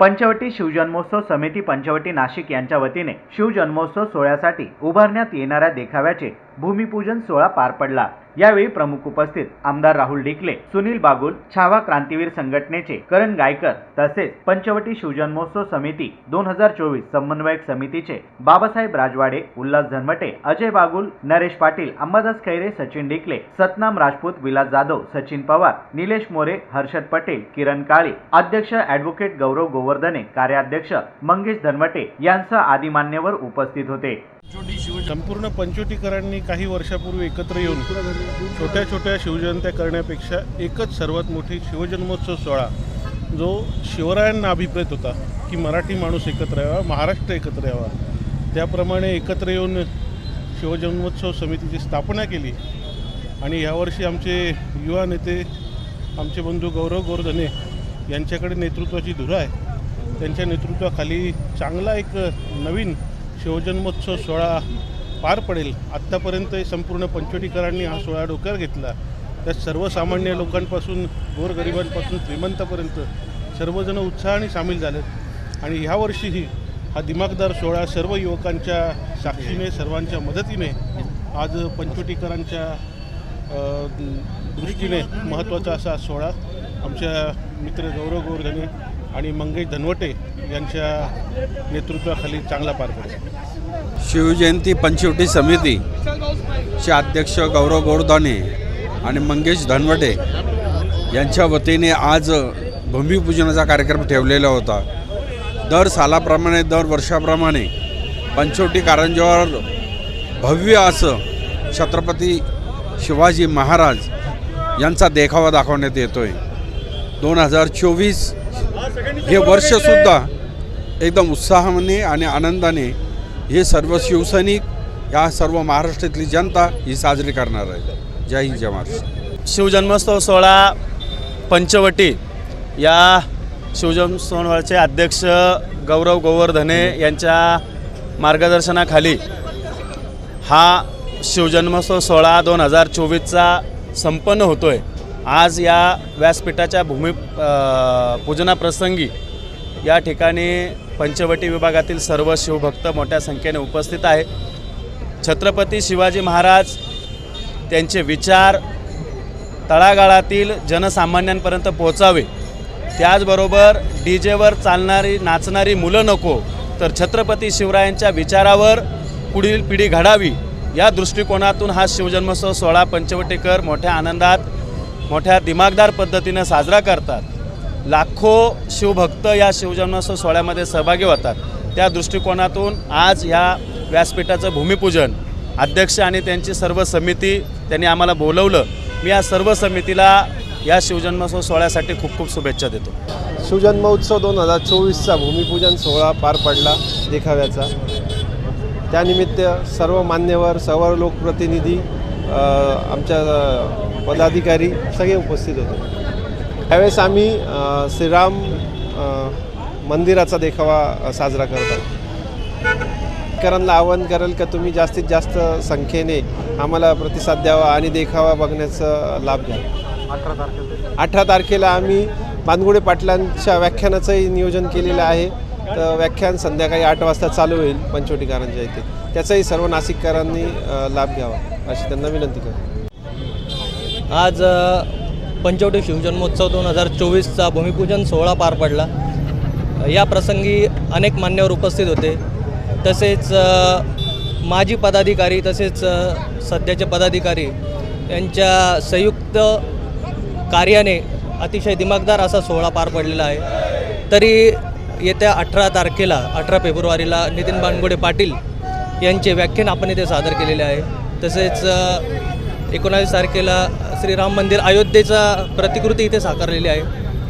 पंचवटी शिवजन्मोत्सव समिती पंचवटी नाशिक यांच्या वतीने शिवजन्मोत्सव सोहळ्यासाठी उभारण्यात येणाऱ्या देखाव्याचे भूमिपूजन सोहळा पार पडला. यावेळी प्रमुख उपस्थित आमदार राहुल डिकले सुनील बागुल छावा क्रांतीवीर संघटनेचे करण गायकर तसेच पंचवटी शिवजन्मोत्सव समिती दोन हजार चोवीस समन्वयक समितीचे बाबासाहेब राजवाडे उल्हास धनवटे अजय बागुल नरेश पाटील अंबादास खैरे सचिन ढिकले सतनाम राजपूत विलास जाधव सचिन पवार निलेश मोरे हर्षद पटेल किरण काळे अध्यक्ष ॲडव्होकेट गौरव गोवर्धने कार्याध्यक्ष मंगेश धनवटे यांसह आदी मान्यवर उपस्थित होते. संपूर्ण पंचवटीकरांनी काही वर्षापूर्वी एकत्र येऊन छोट्या छोट्या शिवजयंत्या करण्यापेक्षा एकच सर्वात मोठी शिवजन्मोत्सव सोहळा जो शिवरायांना अभिप्रेत होता की मराठी माणूस एकत्र यावा महाराष्ट्र एकत्र यावा. त्याप्रमाणे एकत्र येऊन शिवजन्मोत्सव समितीची स्थापना केली. आणि यावर्षी आमचे युवा नेते आमचे बंधू गौरव गोरधने यांच्याकडे नेतृत्वाची धुरा आहे. त्यांच्या नेतृत्वाखाली चांगला एक नवीन शिवजन्मोत्सव सोहळा पार पडेल. आत्तापर्यंत संपूर्ण पंचवटीकरांनी हा सोहळा डोक्यावर घेतला. त्यात सर्वसामान्य लोकांपासून गोरगरिबांपासून श्रीमंतापर्यंत सर्वजण उत्साहाने सामील झालेत आणि ह्यावर्षीही हा दिमागदार सोहळा सर्व युवकांच्या साक्षीने सर्वांच्या मदतीने आज पंचवटीकरांच्या दृष्टीने महत्त्वाचा असा सोहळा आमच्या मित्र गौरव गोरधने आणि मंगेश धनवटे यांच्या नेतृत्वाखाली चांगला पार पडेल. शिवजयंती पंचवटी समिती चे अध्यक्ष गौरव गोडदाने आणि मंगेश धनवटे यांच्या वतीने आज भूमिपूजनाचा कार्यक्रम ठेवलेला होता. दर सालाप्रमाणे दर वर्षाप्रमाणे पंचवटी कारंजावर भव्य असं छत्रपती शिवाजी महाराज यांचा देखावा दाखवण्यात येतो आहे दोन हजार चोवीस हे वर्षसुद्धा एकदम उत्साहाने आणि आनंदाने हे सर्व शिवसैनिक या सर्व महाराष्ट्रातली जनता ही साजरी करणार आहे जय हिंद जय महाराष्ट्र. शिवजन्मोत्सव सोहळा पंचवटी या शिवजन्मोत्सवाचे अध्यक्ष गौरव गोवर्धने यांच्या मार्गदर्शनाखाली हा शिवजन्मोत्सव सोहळा दोन हजार चोवीसचा संपन्न होतो आहे आज या व्यासपीठाच्या भूमी पूजनाप्रसंगी या ठिकाणी पंचवटी विभागातील सर्व शिवभक्त मोठ्या संख्येने उपस्थित आहे. छत्रपती शिवाजी महाराज त्यांचे विचार तळागाळातील जनसामान्यांपर्यंत पोहोचावे. त्याचबरोबर डी जेवर चालणारी नाचणारी मुलं नको तर छत्रपती शिवरायांच्या विचारावर पुढील पिढी घडावी. या दृष्टिकोनातून हा शिवजन्मोत्सव सोहळा पंचवटीकर मोठ्या आनंदात मोठ्या दिमागदार पद्धतीनं साजरा करतात. लाखो शिवभक्त या शिवजन्मोत्सव सोहळ्यामध्ये सहभागी होतात. त्या दृष्टिकोनातून आज ह्या व्यासपीठाचं भूमिपूजन अध्यक्ष आणि त्यांची सर्व समिती त्यांनी आम्हाला बोलवलं. मी या सर्व समितीला या शिवजन्मोत्सव सोहळ्यासाठी खूप खूप शुभेच्छा देतो. शिवजन्मोत्सव दोन हजार चोवीसचा भूमिपूजन सोहळा पार पडला देखाव्याचा. त्यानिमित्त सर्व मान्यवर सर्व लोकप्रतिनिधी आमच्या पदाधिकारी सगळे उपस्थित होते. त्यावेळेस आम्ही श्रीराम मंदिराचा देखावा साजरा करत आहोत. करांना आवाहन करेल का तुम्ही जास्तीत जास्त संख्येने आम्हाला प्रतिसाद द्यावा आणि देखावा बघण्याचा लाभ घ्या. अठरा तारखेला. आम्ही बानगुडे पाटलांच्या व्याख्यानाचंही नियोजन केलेलं आहे. तर व्याख्यान संध्याकाळी आठ वाजता चालू होईल पंचवटीकरांच्या इथे त्याचाही सर्व नाशिककरांनी लाभ घ्यावा अशी त्यांना विनंती करतो. आज पंचवटी शिवजन्मोत्सव दोन हजार चोवीसचा भूमिपूजन सोहळा पार पडला. या प्रसंगी अनेक मान्यवर उपस्थित होते. तसेच माजी पदाधिकारी तसेच सध्याचे पदाधिकारी यांच्या संयुक्त कार्याने अतिशय दिमागदार असा सोहळा पार पडलेला आहे. तरी येत्या अठरा तारखेला अठरा फेब्रुवारीला नितीन बानगोडे पाटील यांचे व्याख्यान आपण इथे सादर केलेले आहे. तसेच एकोणावीस तारखेला श्रीराम मंदिर अयोध्येचा प्रतिकृती इथे साकारलेली आहे.